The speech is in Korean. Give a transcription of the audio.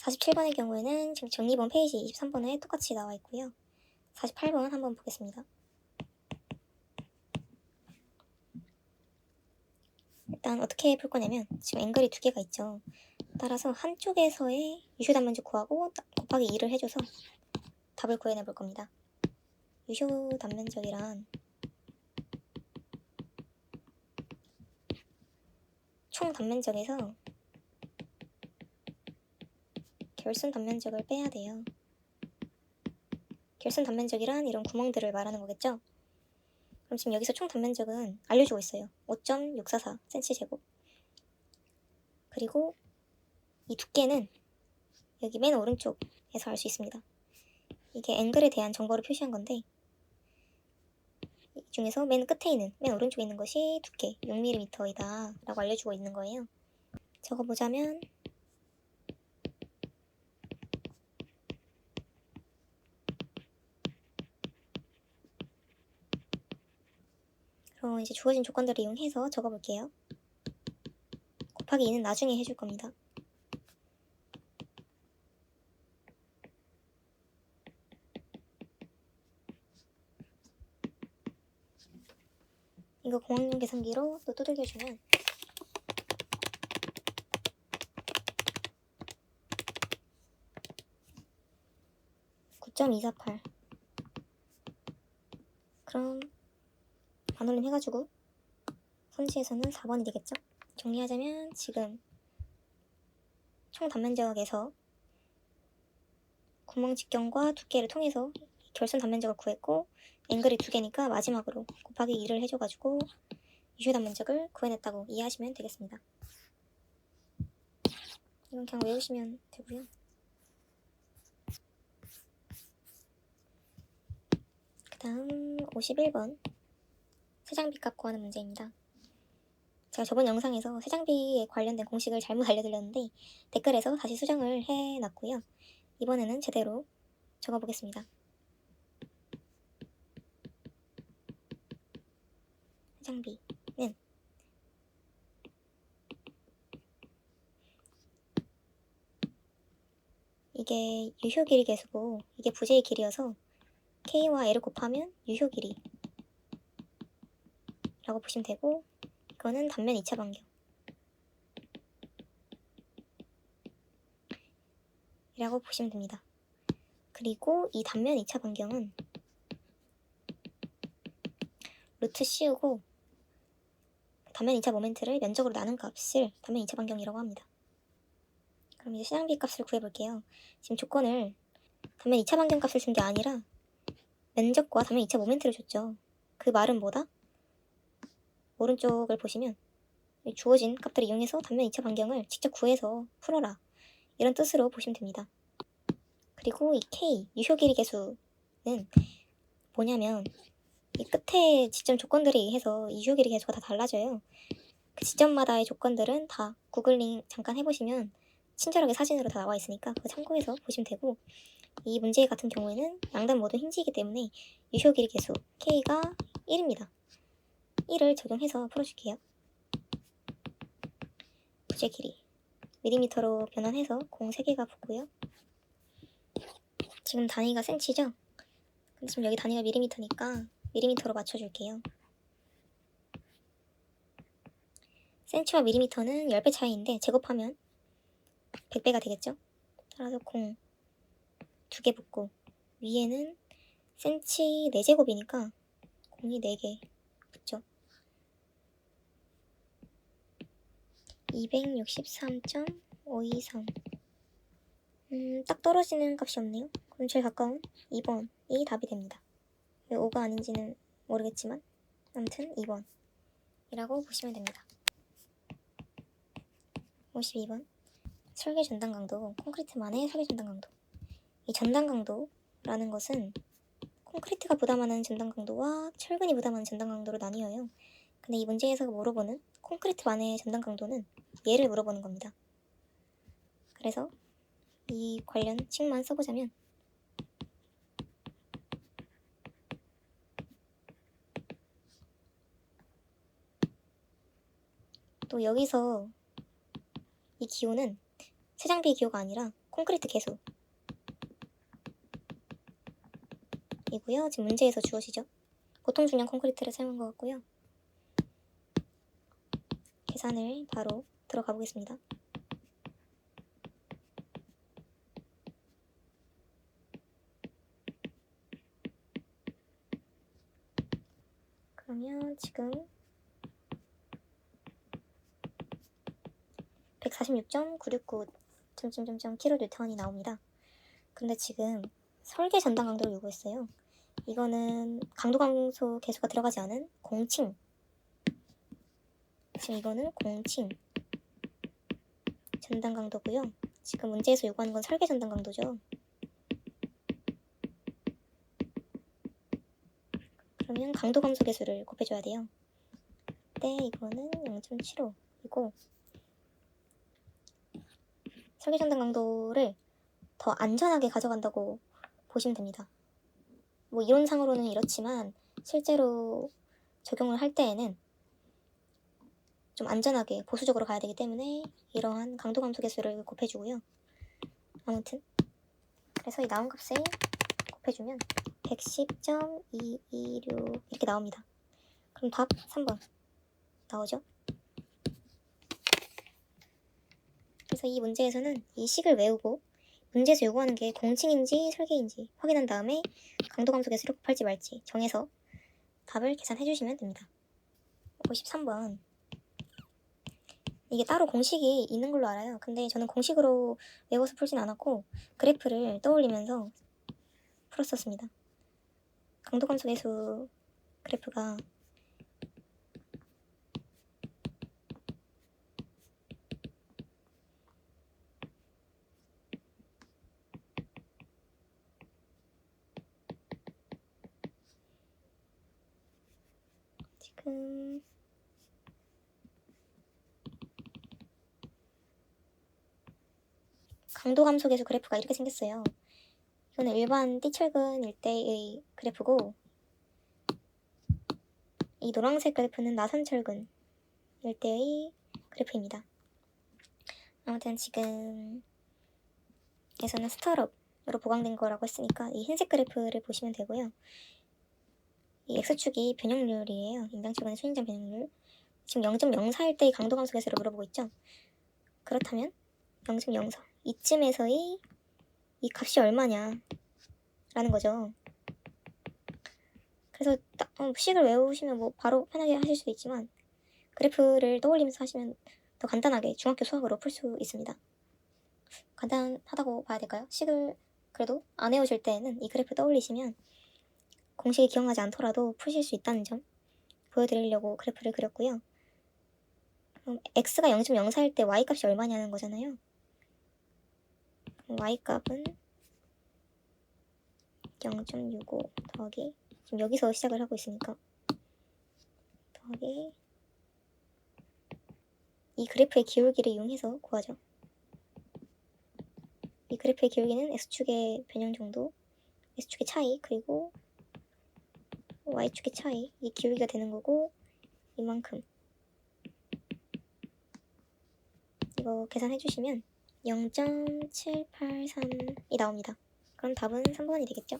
47번의 경우에는 지금 정리본 페이지 23번에 똑같이 나와 있고요. 48번 한번 보겠습니다. 일단 어떻게 풀 거냐면 지금 앵글이 두 개가 있죠. 따라서 한쪽에서의 유효 단면적 구하고 곱하기 2를 해줘서 답을 구해내 볼 겁니다. 유효 단면적이란 총 단면적에서 결순 단면적을 빼야 돼요. 결순 단면적이란 이런 구멍들을 말하는 거겠죠? 그럼 지금 여기서 총 단면적은 알려주고 있어요. 5.644cm 제곱. 그리고 이 두께는 여기 맨 오른쪽에서 알 수 있습니다. 이게 앵글에 대한 정보를 표시한 건데 이 중에서 맨 끝에 있는 맨 오른쪽에 있는 것이 두께 6mm이다 라고 알려주고 있는 거예요. 적어보자면 그럼 이제 주어진 조건들을 이용해서 적어볼게요. 곱하기 2는 나중에 해줄 겁니다. 이거 공학용 계산기로 또 두들겨주면 (9.248) 그럼 반올림 해가지고 선지에서는 4번이 되겠죠? 정리하자면 지금 총 단면적에서 구멍 직경과 두께를 통해서 결선 단면적을 구했고 앵글이 두 개니까 마지막으로 곱하기 2를 해줘가지고 유효 단면적을 구해냈다고 이해하시면 되겠습니다. 이건 그냥 외우시면 되고요. 그 다음 51번 세장비 값 구하는 문제입니다. 제가 저번 영상에서 세장비에 관련된 공식을 잘못 알려드렸는데 댓글에서 다시 수정을 해놨고요. 이번에는 제대로 적어보겠습니다. 세장비는 이게 유효 길이 계수고 이게 부재의 길이여서 k와 l을 곱하면 유효 길이 라고 보시면 되고 이거는 단면 2차 반경 이라고 보시면 됩니다. 그리고 이 단면 2차 반경은 루트 씌우고 단면 2차 모멘트를 면적으로 나눈 값을 단면 2차 반경이라고 합니다. 그럼 이제 시장비 값을 구해볼게요. 지금 조건을 단면 2차 반경 값을 준 게 아니라 면적과 단면 2차 모멘트를 줬죠. 그 말은 뭐다? 오른쪽을 보시면 주어진 값들을 이용해서 단면 2차 반경을 직접 구해서 풀어라 이런 뜻으로 보시면 됩니다. 그리고 이 K 유효 길이 계수는 뭐냐면 이 끝에 지점 조건들에 의해서 이 유효 길이 계수가 다 달라져요. 그 지점마다의 조건들은 다 구글링 잠깐 해보시면 친절하게 사진으로 다 나와 있으니까 그거 참고해서 보시면 되고 이 문제 같은 경우에는 양단 모두 힌지이기 때문에 유효 길이 계수 K가 1입니다. 1을 적용해서 풀어줄게요. 부재 길이 밀리미터로 변환해서 공 3개가 붙고요. 지금 단위가 센치죠? 근데 지금 여기 단위가 밀리미터니까 밀리미터로 맞춰줄게요. 센치와 밀리미터는 10배 차이인데 제곱하면 100배가 되겠죠? 따라서 공 2개 붙고 위에는 센치 4제곱이니까 공이 4개 붙죠? 263.523 음, 딱 떨어지는 값이 없네요. 그럼 제일 가까운 2번이 답이 됩니다. 왜 5가 아닌지는 모르겠지만 아무튼 2번 이라고 보시면 됩니다. 52번 설계 전단 강도, 콘크리트만의 설계 전단 강도 이 전단 강도라는 것은 콘크리트가 부담하는 전단 강도와 철근이 부담하는 전단 강도로 나뉘어요. 근데 이 문제에서 물어보는 콘크리트만의 전단 강도는 얘를 물어보는 겁니다. 그래서 이 관련 칙만 써보자면 또 여기서 이 기호는 세장비 기호가 아니라 콘크리트 개수 이고요. 지금 문제에서 주어지죠. 보통 중량 콘크리트를 사용한 것 같고요. 계산을 바로 들어가 보겠습니다. 그러면 지금 146.969 점점점점 킬로뉴턴이 나옵니다. 근데 지금 설계 전당 강도를 요구했어요. 이거는 강도 감소 개수가 들어가지 않은 공칭. 지금 이거는 공칭 전당 강도고요. 지금 문제에서 요구하는 건 설계 전당 강도죠. 그러면 강도 감소 개수를 곱해줘야 돼요. 네, 이거는 0.75이고 설계 전당 강도를 더 안전하게 가져간다고 보시면 됩니다. 뭐 이론상으로는 이렇지만 실제로 적용을 할 때에는 좀 안전하게 보수적으로 가야 되기 때문에 이러한 강도 감소 개수를 곱해주고요. 아무튼 그래서 이 나온 값에 곱해주면 110.226 이렇게 나옵니다. 그럼 답 3번 나오죠? 그래서 이 문제에서는 이 식을 외우고 문제에서 요구하는 게 공칭인지 설계인지 확인한 다음에 강도 감소 개수를 곱할지 말지 정해서 답을 계산해 주시면 됩니다. 53번 이게 따로 공식이 있는 걸로 알아요. 근데 저는 공식으로 외워서 풀진 않았고 그래프를 떠올리면서 풀었었습니다. 강도 감소 개수 그래프가 지금 강도 계수 그래프가 이렇게 생겼어요. 이거는 일반 띠철근일 때의 그래프고 이 노란색 그래프는 나선철근일 때의 그래프입니다. 아무튼 지금 에서는 스타럽으로 보강된 거라고 했으니까 이 흰색 그래프를 보시면 되고요. 이 x축이 변형률이에요. 인장축은 순인장 변형률. 지금 0.04일 때의 강도 개수를 물어보고 있죠. 그렇다면 0.04 이쯤에서의 이 값이 얼마냐 라는 거죠. 그래서 딱, 어, 식을 외우시면 뭐 바로 편하게 하실 수도 있지만 그래프를 떠올리면서 하시면 더 간단하게 중학교 수학으로 풀 수 있습니다. 간단하다고 봐야 될까요? 식을 그래도 안 외우실 때에는 이 그래프 떠올리시면 공식이 기억나지 않더라도 푸실 수 있다는 점 보여드리려고 그래프를 그렸고요. 그럼 x가 0.04일 때 y 값이 얼마냐는 거잖아요. Y 값은 0.65 더하기 지금 여기서 시작을 하고 있으니까 더하기 이 그래프의 기울기를 이용해서 구하죠. 이 그래프의 기울기는 x축의 변형 정도, x축의 차이, 그리고 y축의 차이, 이 기울기가 되는 거고 이만큼 이거 계산해 주시면 0.783이 나옵니다. 그럼 답은 3번이 되겠죠?